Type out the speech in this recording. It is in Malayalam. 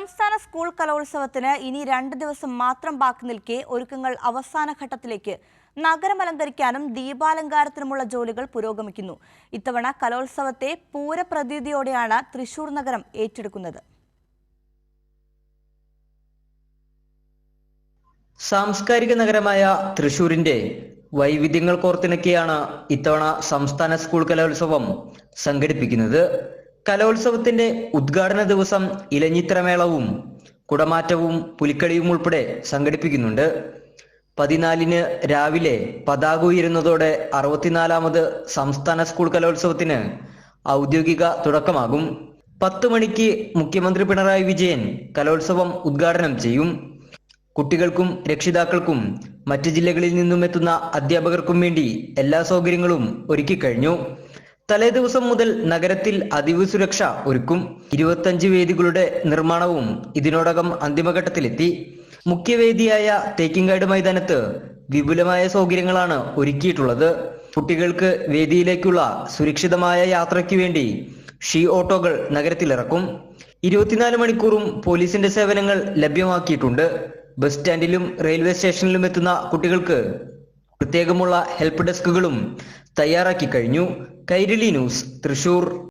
സംസ്ഥാന സ്കൂൾ കലോത്സവത്തിന് ഇനി രണ്ട് ദിവസം മാത്രം ബാക്കി നിൽക്കെ ഒരുക്കങ്ങൾ അവസാന ഘട്ടത്തിലേക്ക് നഗരം അലങ്കരിക്കാനും ദീപാലങ്കാരത്തിനുമുള്ള ജോലികൾ പുരോഗമിക്കുന്നു. ഇത്തവണ കലോത്സവത്തെ പൂരപ്രതീതിയോടെയാണ് തൃശൂർ നഗരം ഏറ്റെടുക്കുന്നത്. സാംസ്കാരിക നഗരമായ തൃശൂരിന്റെ വൈവിധ്യങ്ങൾ കോർത്തിണക്കിയാണ് ഇത്തവണ സംസ്ഥാന സ്കൂൾ കലോത്സവം സംഘടിപ്പിക്കുന്നത്. കലോത്സവത്തിന്റെ ഉദ്ഘാടന ദിവസം ഇലഞ്ഞിത്രമേളവും കുടമാറ്റവും പുലിക്കളിയും ഉൾപ്പെടെ സംഘടിപ്പിക്കുന്നുണ്ട്. പതിനാലിന് രാവിലെ പതാക ഉയരുന്നതോടെ അറുപത്തിനാലാമത് സംസ്ഥാന സ്കൂൾ കലോത്സവത്തിന് ഔദ്യോഗിക തുടക്കമാകും. പത്ത് മണിക്ക് മുഖ്യമന്ത്രി പിണറായി വിജയൻ കലോത്സവം ഉദ്ഘാടനം ചെയ്യും. കുട്ടികൾക്കും രക്ഷിതാക്കൾക്കും മറ്റ് ജില്ലകളിൽ നിന്നും എത്തുന്ന അധ്യാപകർക്കും വേണ്ടി എല്ലാ സൗകര്യങ്ങളും ഒരുക്കിക്കഴിഞ്ഞു. തലേ ദിവസം മുതൽ നഗരത്തിൽ അതീവ സുരക്ഷ ഒരുക്കും. ഇരുപത്തഞ്ച് വേദികളുടെ നിർമ്മാണവും ഇതിനോടകം അന്തിമഘട്ടത്തിലെത്തി. മുഖ്യവേദിയായ തേക്കിങ്കാട് മൈതാനത്ത് വിപുലമായ സൗകര്യങ്ങളാണ് ഒരുക്കിയിട്ടുള്ളത്. കുട്ടികൾക്ക് വേദിയിലേക്കുള്ള സുരക്ഷിതമായ യാത്രയ്ക്ക് വേണ്ടി ഷീ ഓട്ടോകൾ നഗരത്തിലിറക്കും. ഇരുപത്തിനാല് മണിക്കൂറും പോലീസിന്റെ സേവനങ്ങൾ ലഭ്യമാക്കിയിട്ടുണ്ട്. ബസ് സ്റ്റാൻഡിലും റെയിൽവേ സ്റ്റേഷനിലും എത്തുന്ന കുട്ടികൾക്ക് പ്രത്യേകമുള്ള ഹെൽപ്പ് ഡെസ്കുകളും തയ്യാറാക്കി കഴിഞ്ഞു. കൈരളി ന്യൂസ് തൃശൂർ.